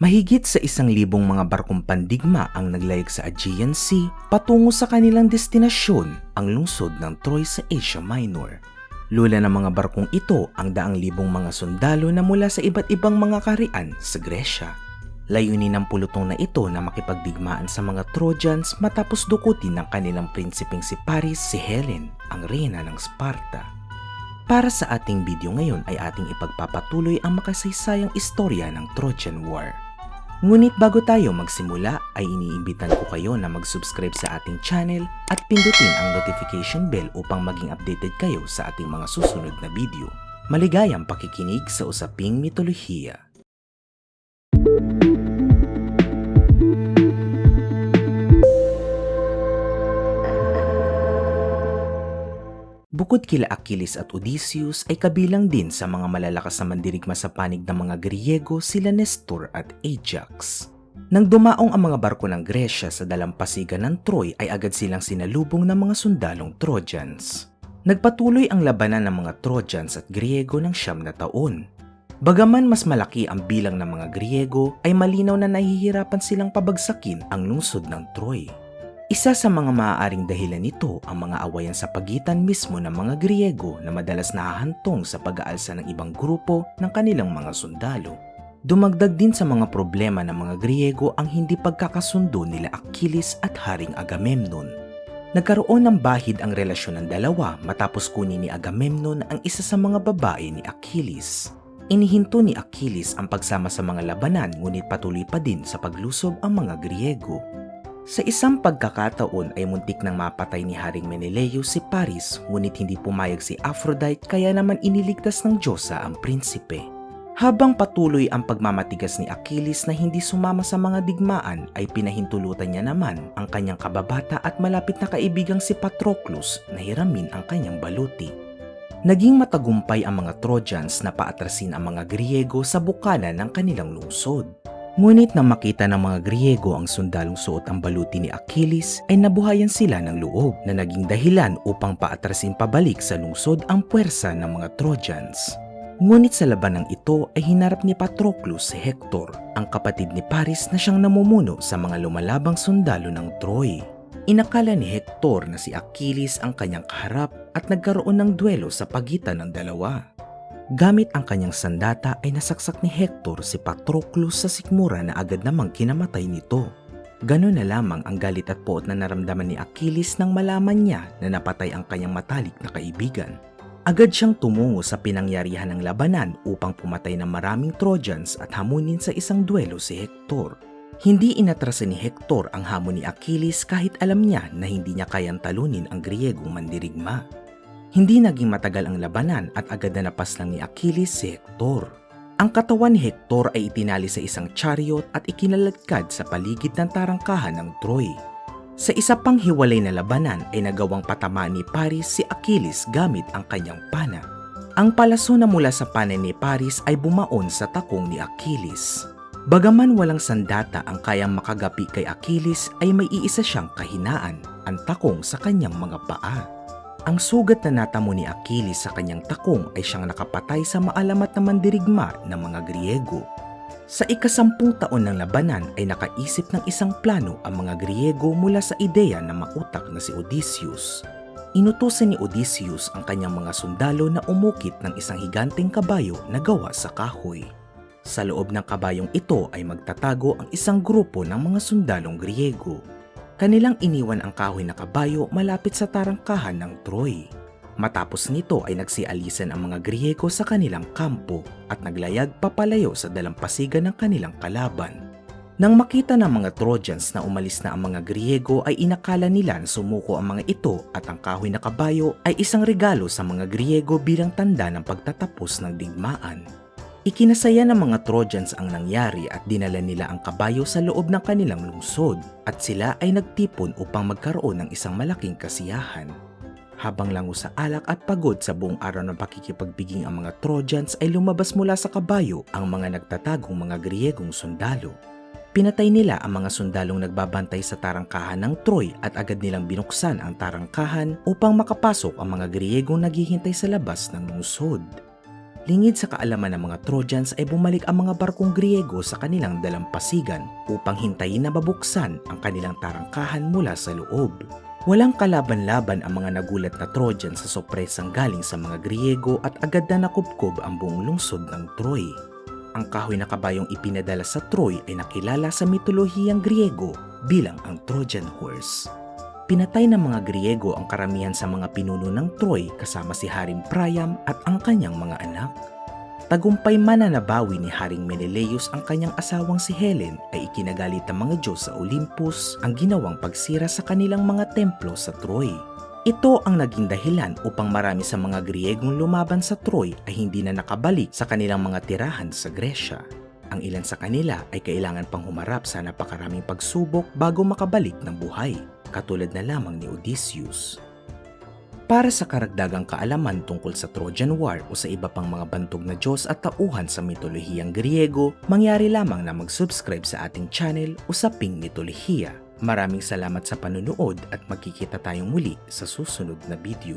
Mahigit sa isang libong mga barkong pandigma ang naglayag sa Aegean Sea patungo sa kanilang destinasyon, ang lungsod ng Troy sa Asia Minor. Lula ng mga barkong ito ang daang libong mga sundalo na mula sa iba't ibang mga karian sa Gresya. Layunin ng pulutong na ito na makipagdigmaan sa mga Trojans matapos dukutin ng kanilang prinsipeng si Paris si Helen, ang reyna ng Sparta. Para sa ating video ngayon ay ating ipagpapatuloy ang makasaysayang istorya ng Trojan War. Ngunit bago tayo magsimula ay iniimbitan ko kayo na mag-subscribe sa ating channel at pindutin ang notification bell upang maging updated kayo sa ating mga susunod na video. Maligayang pakikinig sa usaping mitolohiya. Bukod kila Achilles at Odysseus ay kabilang din sa mga malalakas na mandirigma sa panig ng mga Griego sila Nestor at Ajax. Nang dumaong ang mga barko ng Gresya sa dalampasigan ng Troy ay agad silang sinalubong ng mga sundalong Trojans. Nagpatuloy ang labanan ng mga Trojans at Griego ng siyam na taon. Bagaman mas malaki ang bilang ng mga Griego ay malinaw na nahihirapan silang pabagsakin ang lungsod ng Troy. Isa sa mga maaaring dahilan nito ang mga awayan sa pagitan mismo ng mga Griego na madalas nahahantong sa pag-aalsa ng ibang grupo ng kanilang mga sundalo. Dumagdag din sa mga problema ng mga Griego ang hindi pagkakasundo nila Achilles at Haring Agamemnon. Nagkaroon ng bahid ang relasyon ng dalawa matapos kunin ni Agamemnon ang isa sa mga babae ni Achilles. Inihinto ni Achilles ang pagsama sa mga labanan ngunit patuloy pa din sa paglusob ang mga Griego. Sa isang pagkakataon ay muntik nang mapatay ni Haring Menelaus si Paris ngunit hindi pumayag si Aphrodite kaya naman iniligtas ng Diyosa ang prinsipe. Habang patuloy ang pagmamatigas ni Achilles na hindi sumama sa mga digmaan ay pinahintulutan niya naman ang kanyang kababata at malapit na kaibigang si Patroclus na hiramin ang kanyang baluti. Naging matagumpay ang mga Trojans na paatrasin ang mga Griego sa bukana ng kanilang lungsod. Ngunit nang makita ng mga Griego ang sundalong suot ang baluti ni Achilles ay nabuhayan sila ng loob na naging dahilan upang paatrasin pabalik sa lungsod ang puwersa ng mga Trojans. Ngunit sa labanang ito ay hinarap ni Patroclus si Hector, ang kapatid ni Paris na siyang namumuno sa mga lumalabang sundalo ng Troy. Inakala ni Hector na si Achilles ang kanyang kaharap at nagkaroon ng duelo sa pagitan ng dalawa. Gamit ang kanyang sandata ay nasaksak ni Hector si Patroclus sa sikmura na agad namang kinamatay nito. Ganon na lamang ang galit at poot na naramdaman ni Achilles nang malaman niya na napatay ang kanyang matalik na kaibigan. Agad siyang tumungo sa pinangyarihan ng labanan upang pumatay ng maraming Trojans at hamunin sa isang duelo si Hector. Hindi inatrasan ni Hector ang hamon ni Achilles kahit alam niya na hindi niya kayang talunin ang Griegong mandirigma. Hindi naging matagal ang labanan at agad na napas lang ni Achilles si Hector. Ang katawan ni Hector ay itinali sa isang chariot at ikinaladkad sa paligid ng tarangkahan ng Troy. Sa isa pang hiwalay na labanan ay nagawang patama ni Paris si Achilles gamit ang kanyang pana. Ang palaso na mula sa pana ni Paris ay bumaon sa takong ni Achilles. Bagaman walang sandata ang kayang makagapi kay Achilles ay may iisa siyang kahinaan, ang takong sa kanyang mga paa. Ang sugat na natamo ni Achilles sa kanyang takong ay siyang nakapatay sa maalamat na mandirigma ng mga Griego. Sa ikasampung taon ng labanan ay nakaisip ng isang plano ang mga Griego mula sa ideya na mautak na si Odysseus. Inutusan ni Odysseus ang kanyang mga sundalo na umukit ng isang higanteng kabayo na gawa sa kahoy. Sa loob ng kabayong ito ay magtatago ang isang grupo ng mga sundalong Griego. Kanilang iniwan ang kahoy na kabayo malapit sa tarangkahan ng Troy. Matapos nito ay nagsialisan ang mga Griego sa kanilang kampo at naglayag papalayo sa dalampasigan ng kanilang kalaban. Nang makita ng mga Trojans na umalis na ang mga Griego ay inakala nila na sumuko ang mga ito at ang kahoy na kabayo ay isang regalo sa mga Griego bilang tanda ng pagtatapos ng digmaan. Ikinasaya ng mga Trojans ang nangyari at dinala nila ang kabayo sa loob ng kanilang lungsod at sila ay nagtipon upang magkaroon ng isang malaking kasiyahan. Habang lango sa alak at pagod sa buong araw ng pakikipagbiging ang mga Trojans ay lumabas mula sa kabayo ang mga nagtatagong mga Griegong sundalo. Pinatay nila ang mga sundalong nagbabantay sa tarangkahan ng Troy at agad nilang binuksan ang tarangkahan upang makapasok ang mga Griegong naghihintay sa labas ng lungsod. Lingid sa kaalaman ng mga Trojans ay bumalik ang mga barkong Griego sa kanilang dalampasigan upang hintayin na mabuksan ang kanilang tarangkahan mula sa loob. Walang kalaban-laban ang mga nagulat na Trojan sa sorpresang galing sa mga Griego at agad na nakubkob ang buong lungsod ng Troy. Ang kahoy na kabayong ipinadala sa Troy ay nakilala sa mitolohiyang Griego bilang ang Trojan horse. Pinatay ng mga Griego ang karamihan sa mga pinuno ng Troy kasama si Haring Priam at ang kanyang mga anak. Tagumpay man na nabawi ni Haring Menelaus ang kanyang asawang si Helen ay ikinagalit ng mga Diyos sa Olympus ang ginawang pagsira sa kanilang mga templo sa Troy. Ito ang naging dahilan upang marami sa mga Griegong lumaban sa Troy ay hindi na nakabalik sa kanilang mga tirahan sa Gresya. Ang ilan sa kanila ay kailangan pang humarap sa napakaraming pagsubok bago makabalik ng buhay, katulad na lamang ni Odysseus. Para sa karagdagang kaalaman tungkol sa Trojan War o sa iba pang mga bantog na Diyos at tauhan sa mitolohiyang Griego, mangyari lamang na mag-subscribe sa ating channel Usaping Mitolohiya. Maraming salamat sa panunood at magkikita tayong muli sa susunod na video.